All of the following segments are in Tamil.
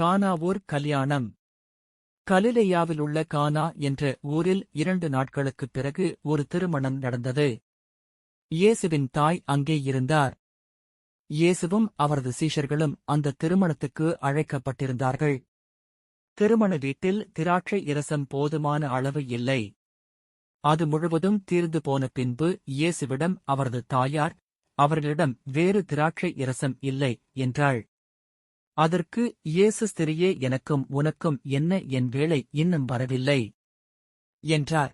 கானாவூர் கல்யாணம். கலிலேயாவிலுள்ள கானா என்ற ஊரில் இரண்டு நாட்களுக்குப் பிறகு ஒரு திருமணம் நடந்தது. இயேசுவின் தாய் அங்கே இருந்தார். இயேசுவும் அவரது சீஷர்களும் அந்த திருமணத்துக்கு அழைக்கப்பட்டிருந்தார்கள். திருமண வீட்டில் திராட்சை இரசம் போதுமான அளவு இல்லை. அது முழுவதும் தீர்ந்து போன பின்பு இயேசுவிடம் அவரது தாயார் அவர்களிடம் வேறு திராட்சை இரசம் இல்லை என்றாள். அதற்கு இயேசு ஸ்திரியே எனக்கும் உனக்கும் என்ன என் வேலை இன்னும் வரவில்லை? என்றார்.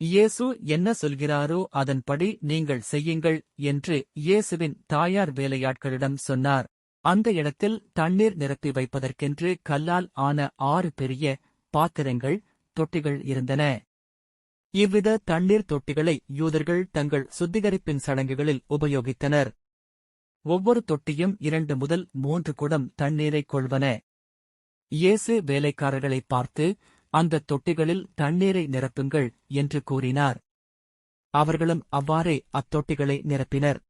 இயேசு என்ன சொல்கிறாரோ அதன்படி நீங்கள் செய்யுங்கள் என்று இயேசுவின் தாயார் வேலையாட்களிடம் சொன்னார். அந்த இடத்தில் தண்ணீர் நிரப்பி வைப்பதற்கென்று கல்லால் ஆன ஆறு பெரிய பாத்திரங்கள் தொட்டிகள் இருந்தன. இவ்வித தண்ணீர் தொட்டிகளை யூதர்கள் தங்கள் சுத்திகரிப்பின் சடங்குகளில் உபயோகித்தனர். ஒவ்வொரு தொட்டியும் இரண்டு முதல் மூன்று குடம் தண்ணீரைக் கொள்வன. இயேசு வேலைக்காரர்களை பார்த்து அந்த தொட்டிகளில் தண்ணீரை நிரப்புங்கள் என்று கூறினார். அவர்களும் அவ்வாறே அத்தொட்டிகளை நிரப்பினர்.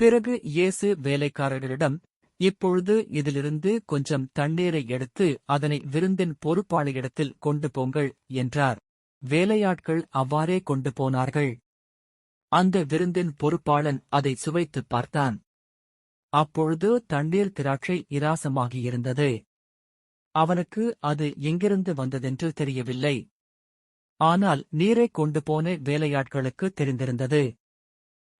பிறகு இயேசு வேலைக்காரர்களிடம் இப்பொழுது இதிலிருந்து கொஞ்சம் தண்ணீரை எடுத்து அதனை விருந்தின் பொறுப்பாளியிடத்தில் கொண்டு போங்கள் என்றார். வேலையாட்கள் அவ்வாறே கொண்டு போனார்கள். அந்த விருந்தின் பொறுப்பாளன் அதை சுவைத்துப் பார்த்தான். அப்பொழுது தண்ணீர் திராட்சை இராசமாகியிருந்தது. அவனுக்கு அது எங்கிருந்து வந்ததென்று தெரியவில்லை. ஆனால் நீரைக் கொண்டு போன வேலையாட்களுக்கு தெரிந்திருந்தது.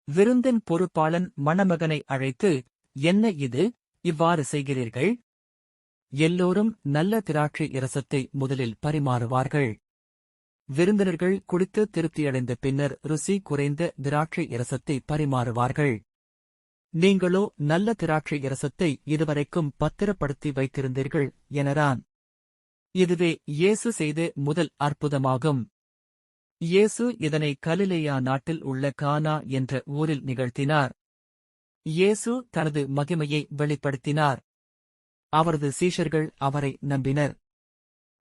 விருந்தின் பொறுப்பாளன் மணமகனை அழைத்து என்ன இது? இவ்வாறு செய்கிறீர்கள்? எல்லோரும் நல்ல திராட்சை இரசத்தை முதலில் பரிமாறுவார்கள். விருந்தினர்கள் குடித்து திருப்தியடைந்த பின்னர் ருசி குறைந்த திராட்சை இரசத்தை பரிமாறுவார்கள். நீங்களோ நல்ல திராட்சை இரசத்தை இதுவரைக்கும் பத்திரப்படுத்தி வைத்திருந்தீர்கள் எனறான். இதுவே இயேசு செய்த முதல் அற்புதமாகும். இயேசு இதனை கலிலேயா நாட்டில் உள்ள கானா என்ற ஊரில் நிகழ்த்தினார். இயேசு தனது மகிமையை வெளிப்படுத்தினார். அவரது சீஷர்கள் அவரை நம்பினர்.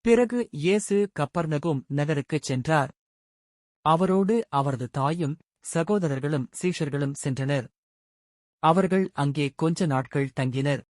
பிறகு இயேசு கப்பர்நகும் நகருக்குச் சென்றார். அவரோடு அவரது தாயும் சகோதரர்களும் சீஷர்களும் சென்றனர். அவர்கள் அங்கே கொஞ்ச நாட்கள் தங்கினர்.